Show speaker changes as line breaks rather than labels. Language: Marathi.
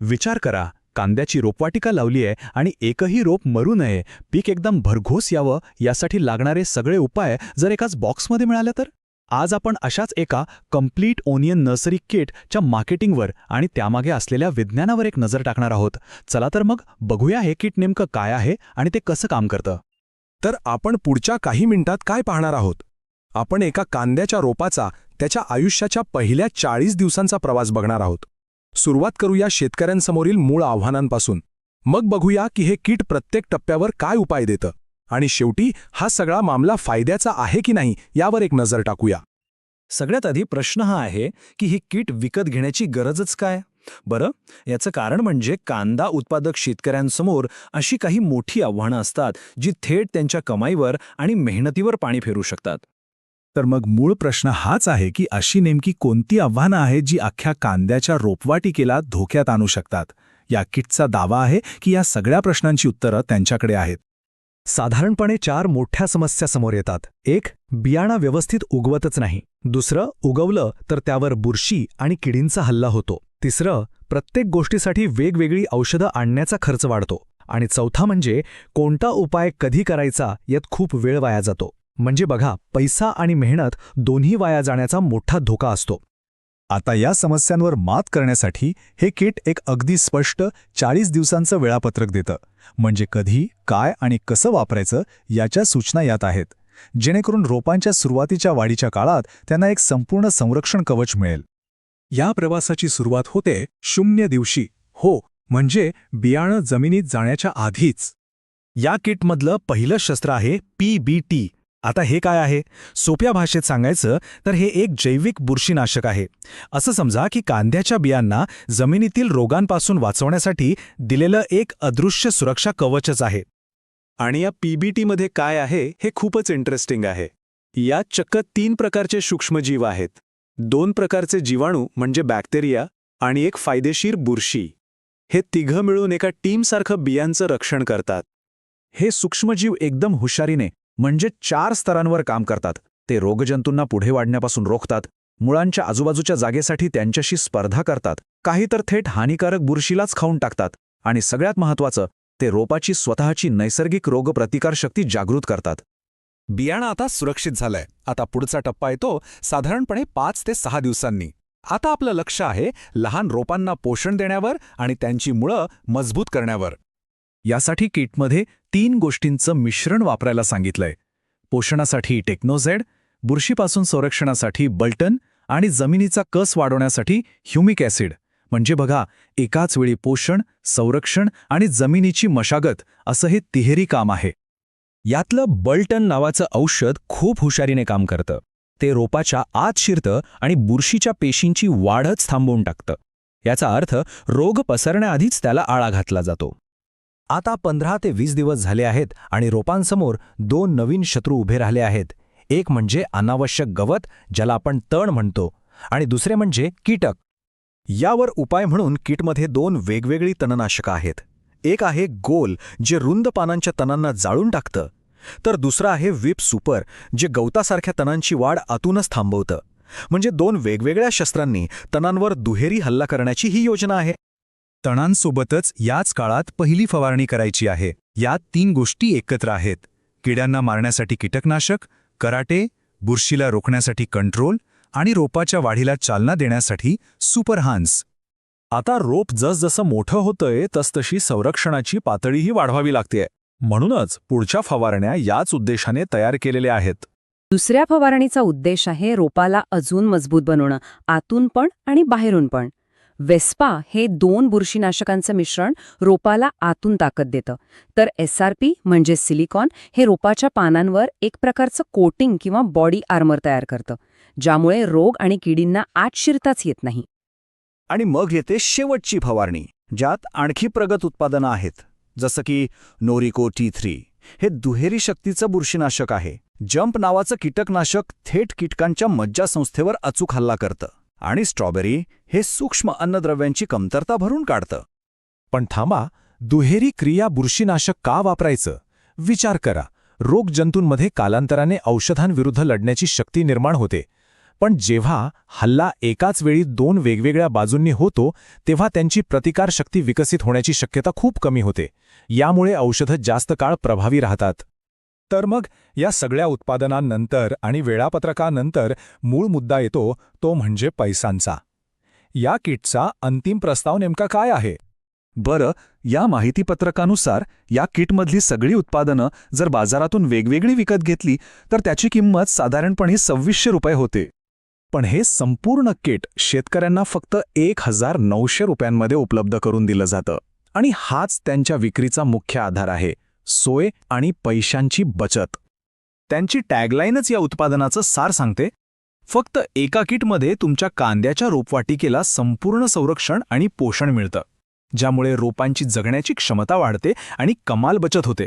विचार करा कांद्याची रोपवाटिका लावली आहे आणि एकही रोप मरू नये. पीक एकदम भरघोस यावं यासाठी लागणारे सगळे उपाय जर एकाच बॉक्समध्ये मिळाले तर? आज आपण अशाच एका कंप्लीट ओनियन नर्सरी किटच्या मार्केटिंगवर आणि त्यामागे असलेल्या विज्ञानावर एक नजर टाकणार आहोत. चला तर मग बघूया हे किट नेमकं काय आहे आणि ते कसं काम करतं.
तर आपण पुढच्या काही मिनिटात काय पाहणार आहोत? आपण एका कांद्याच्या रोपाचा त्याच्या आयुष्याच्या पहिल्या चाळीस दिवसांचा प्रवास बघणार आहोत. सुरुवात करूया शेतकऱ्यांसमोरील मूळ आव्हानांपासून. मग बघूया की हे किट प्रत्येक टप्प्यावर काय उपाय देतं. आणि शेवटी हा सगळा मामला फायद्याचा आहे की नाही यावर एक नजर टाकूया.
सगळ्यात आधी प्रश्न हा आहे की ही किट विकत घेण्याची गरजच काय? बरं याचं कारण म्हणजे कांदा उत्पादक शेतकऱ्यांसमोर अशी काही मोठी आव्हानं असतात जी थेट त्यांच्या कमाईवर आणि मेहनतीवर पाणी फेरू शकतात.
तर मग मूळ प्रश्न हाच आहे की अशी नेमकी कोणती आव्हानं आहेत जी अख्ख्या कांद्याच्या रोपवाटिकेला धोक्यात आणू शकतात? या किटचा दावा आहे की या सगळ्या प्रश्नांची उत्तरं त्यांच्याकडे आहेत.
साधारणपणे चार मोठ्या समस्या समोर येतात. एक बियाणा व्यवस्थित उगवतच नाही. दुसरं उगवलं तर त्यावर बुरशी आणि किडींचा हल्ला होतो. तिसरं प्रत्येक गोष्टीसाठी वेगवेगळी औषधं आणण्याचा खर्च वाढतो. आणि चौथा म्हणजे कोणता उपाय कधी करायचा यात खूप वेळ वाया जातो. म्हणजे बघा पैसा आणि मेहनत दोन्ही वाया जाण्याचा मोठा धोका असतो.
आता या समस्यांवर मात करण्यासाठी हे किट एक अगदी स्पष्ट चाळीस दिवसांचं वेळापत्रक देतं. म्हणजे कधी काय आणि कसं वापरायचं याच्या सूचना यात आहेत. जेणेकरून रोपांच्या सुरुवातीच्या वाढीच्या काळात त्यांना एक संपूर्ण संरक्षण कवच मिळेल. या प्रवासाची सुरुवात होते शून्य दिवशी. हो म्हणजे बियाणं जमिनीत जाण्याच्या आधीच.
या किटमधलं पहिलं शस्त्र आहे पीबीटी आता हे काय आहे? सोप्या भाषेत सांगायचं तर हे एक जैविक बुरशीनाशक आहे. असं समजा की कांद्याच्या बियांना जमिनीतील रोगांपासून वाचवण्यासाठी दिलेलं एक अदृश्य सुरक्षा कवचच आहे.
आणि या पीबीटीमध्ये काय आहे हे खूपच इंटरेस्टिंग आहे. यात चक्क तीन प्रकारचे सूक्ष्मजीव आहेत. दोन प्रकारचे जीवाणू म्हणजे बॅक्टेरिया आणि एक फायदेशीर बुरशी. हे तिघं मिळून एका टीमसारखं बियांचं रक्षण करतात.
हे सूक्ष्मजीव एकदम हुशारीने म्हणजे चार स्तरांवर काम करतात. ते रोगजंतूंना पुढे वाढण्यापासून रोखतात. मुळांच्या आजूबाजूच्या जागेसाठी त्यांच्याशी स्पर्धा करतात. काही तर थेट हानिकारक बुरशीलाच खाऊन टाकतात. आणि सगळ्यात महत्त्वाचं ते रोपाची स्वतःची नैसर्गिक रोगप्रतिकारशक्ती जागृत करतात.
बियाणं आता सुरक्षित झालंय. आता पुढचा टप्पा येतो साधारणपणे पाच ते सहा दिवसांनी. आता आपलं लक्ष आहे लहान रोपांना पोषण देण्यावर आणि त्यांची मुळं मजबूत करण्यावर.
यासाठी किटमध्ये तीन गोष्टींचं मिश्रण वापरायला सांगितलंय. पोषणासाठी टेक्नोझेड बुरशीपासून संरक्षणासाठी बल्टन आणि जमिनीचा कस वाढवण्यासाठी ह्युमिक ॲसिड. म्हणजे बघा एकाच वेळी पोषण संरक्षण आणि जमिनीची मशागत असं हे तिहेरी काम आहे.
यातलं बल्टन नावाचं औषध खूप हुशारीने काम करतं. ते रोपाच्या आत शिरतं आणि बुरशीच्या पेशींची वाढच थांबवून टाकतं. याचा अर्थ रोग पसरण्याआधीच त्याला आळा घातला जातो. आता पंधरा ते वीस दिवस झाले आहेत आणि रोपांसमोर दोन नवीन शत्रू उभे राहिले आहेत. एक म्हणजे अनावश्यक गवत ज्याला आपण तण म्हणतो आणि दुसरे म्हणजे कीटक. यावर उपाय म्हणून किटमध्ये दोन वेगवेगळी तणनाशकं आहेत. एक आहे गोल जे रुंद पानांच्या तणांना जाळून टाकतं. तर दुसरं आहे विप सुपर जे गवतासारख्या तणांची वाढ आतूनच थांबवतं. म्हणजे दोन वेगवेगळ्या शस्त्रांनी तणांवर दुहेरी हल्ला करण्याची ही योजना आहे.
तणांसोबतच याच काळात पहिली फवारणी करायची आहे. यात तीन गोष्टी एकत्र आहेत. किड्यांना मारण्यासाठी कीटकनाशक कराटे बुरशीला रोखण्यासाठी कंट्रोल आणि रोपाच्या वाढीला चालना देण्यासाठी सुपरहान्स
आता रोप जसजसं मोठं होतंय तसतशी संरक्षणाची पातळीही वाढवावी लागते म्हणूनच पुढच्या फवारण्या याच उद्देशाने तयार केलेल्या आहेत.
दुसऱ्या फवारणीचा उद्देश आहे रोपाला अजून मजबूत बनवणं आतून पण आणि बाहेरून पण. वेस्पा हे दोन बुरशीनाशकांचं मिश्रण रोपाला आतून ताकद देतं. तर एसआरपी म्हणजे सिलिकॉन हे रोपाच्या पानांवर एक प्रकारचं कोटिंग किंवा बॉडी आर्मर तयार करतं ज्यामुळे रोग आणि किडींना आत शिरताच येत नाही.
आणि मग येते शेवटची फवारणी ज्यात आणखी प्रगत उत्पादनं आहेत जसं की नोरिको टी थ्री. हे दुहेरी शक्तीचं बुरशीनाशक आहे जंप नावाचं कीटकनाशक थेट कीटकांच्या मज्जासंस्थेवर अचूक हल्ला करतं. आणि स्ट्रॉबेरी हे सूक्ष्म अन्नद्रव्यांची कमतरता भरून काढतं.
पण थांबा दुहेरी क्रिया बुरशीनाशक का वापरायचं? विचार करा. रोगजंतूंमध्ये कालांतराने औषधांविरुद्ध लढण्याची शक्ती निर्माण होते.
पण जेव्हा हल्ला एकाच वेळी दोन वेगवेगळ्या बाजूंनी होतो तेव्हा त्यांची प्रतिकारशक्ती विकसित होण्याची शक्यता खूप कमी होते. यामुळे औषधं जास्त काळ प्रभावी राहतात.
तर मग या सगळ्या उत्पादनांनंतर आणि वेळापत्रकानंतर मूळ मुद्दा येतो तो म्हणजे पैसांचा. या किटचा अंतिम प्रस्ताव नेमका काय आहे?
बरं या माहितीपत्रकानुसार या किटमधली सगळी उत्पादनं जर बाजारातून वेगवेगळी विकत घेतली तर त्याची किंमत साधारणपणे सव्वीसशे रुपये होते.
पण हे संपूर्ण किट शेतकऱ्यांना फक्त एक हजार नऊशे रुपयांमध्ये उपलब्ध करून दिलं जातं. आणि हाच त्यांच्या विक्रीचा मुख्य आधार आहे. सोय आणि पैशांची बचत. त्यांची टॅगलाईनच या उत्पादनाचं सार सांगते. फक्त एका किटमध्ये तुमच्या कांद्याच्या रोपवाटिकेला संपूर्ण संरक्षण आणि पोषण मिळतं ज्यामुळे रोपांची जगण्याची क्षमता वाढते आणि कमाल बचत होते.